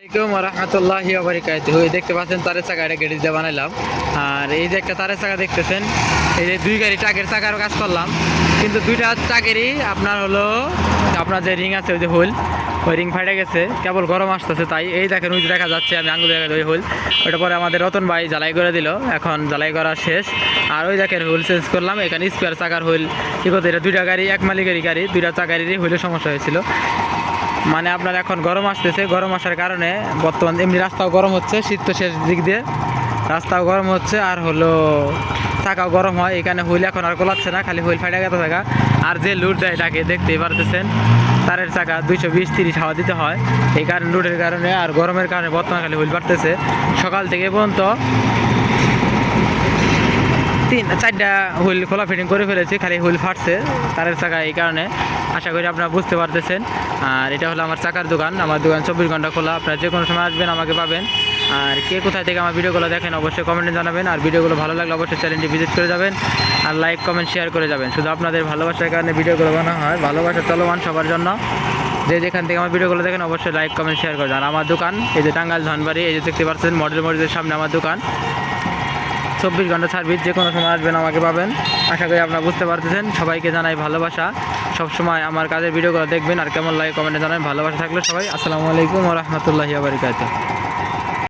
রহমতুল্লাহ বারিকাতুহু দেখতে পাচ্ছেন তারের চাকা এটা গেড়ি দিয়ে বানাইলাম। আর এই যে একটা তারের চাকা দেখতেছেন, এই যে দুই গাড়ি টাকের চাকারও কাজ করলাম। কিন্তু দুইটা টাকেরই আপনার হলো, আপনার যে রিং আছে, ওই যে হুল ওই রিং ফাটে গেছে। কেবল গরম আসতেছে তাই। এই দেখেন, ওই দেখা যাচ্ছে, আমি আঙুল দেখা ওই হুল ওইটা পরে আমাদের রতন ভাই জ্বালাই করে দিল। এখন জ্বালাই করা শেষ। আর ওই দেখেন হুল চেঞ্জ করলাম। এখানে স্পেয়ার চাকার হুল কি করতে এটা দুইটা গাড়ি, এক মালিকেরই গাড়ি, দুইটা চাকারেরই হুইলের সমস্যা হয়েছিল। মানে আপনার এখন গরম আসতেছে, গরম আসার কারণে বর্তমান এমনি রাস্তাও গরম হচ্ছে, শীত তো শেষ দিক দিয়ে। রাস্তাও গরম হচ্ছে, আর হলো চাকাও গরম হয়, এখানে হুইল এখন আর গোলাচ্ছে না, খালি হুইল ফাটা গেছে থাকা। আর যে লুট দেয় এটাকে দেখতেই পারতেছেন, তারের চাকা দুইশো বিশ তিরিশ হাওয়া দিতে হয়। এই কারণে, লুটের কারণে আর গরমের কারণে বর্তমানে খালি হুইল বাড়তেছে। সকাল থেকে পর্যন্ত তিন, চারটা হুইল খোলা ফিটিং করে ফেলেছি, খালি হুইল ফাটছে তারের চাকা এই কারণে। আশা করি আপনারা বুঝতে পারতেছেন। আর এটা হলো আমার চাকার দোকান। আমার দোকান চব্বিশ ঘণ্টা খোলা। আপনারা যে কোনো সময় আসবেন, আমাকে পাবেন। আর কে কোথায় থেকে আমার ভিডিওগুলো দেখেন, অবশ্যই কমেন্টে জানাবেন। আর ভিডিওগুলো ভালো লাগলে অবশ্যই চ্যানেলটি ভিজিট করে যাবেন আর লাইক, কমেন্ট, শেয়ার করে যাবেন। শুধু আপনাদের ভালোবাসার কারণে ভিডিওগুলো বানানো হয়। ভালোবাসা চলমান সবার জন্য। যে যেখান থেকে আমার ভিডিওগুলো দেখেন, অবশ্যই লাইক, কমেন্ট, শেয়ার করে যান। আমার দোকান, এই যে টাঙ্গাল ধনবাড়ি, এই যে দেখতে পাচ্ছেন, মডেল মডেলের সামনে আমার দোকান। চব্বিশ ঘণ্টা সার্ভিস যে কোনো সময় আসবেন, আমাকে পাবেন। আশা করি আপনারা বুঝতে পারতেছেন। সবাইকে জানাই ভালোবাসা। সবসময় আমার কাজের ভিডিওগুলো দেখবেন আর কেমন লাগে কমেন্টে জানাবেন। ভালোবাসা থাকলে সবাই, আসসালামু আলাইকুম রহমতুল্লাহি আবরিকাত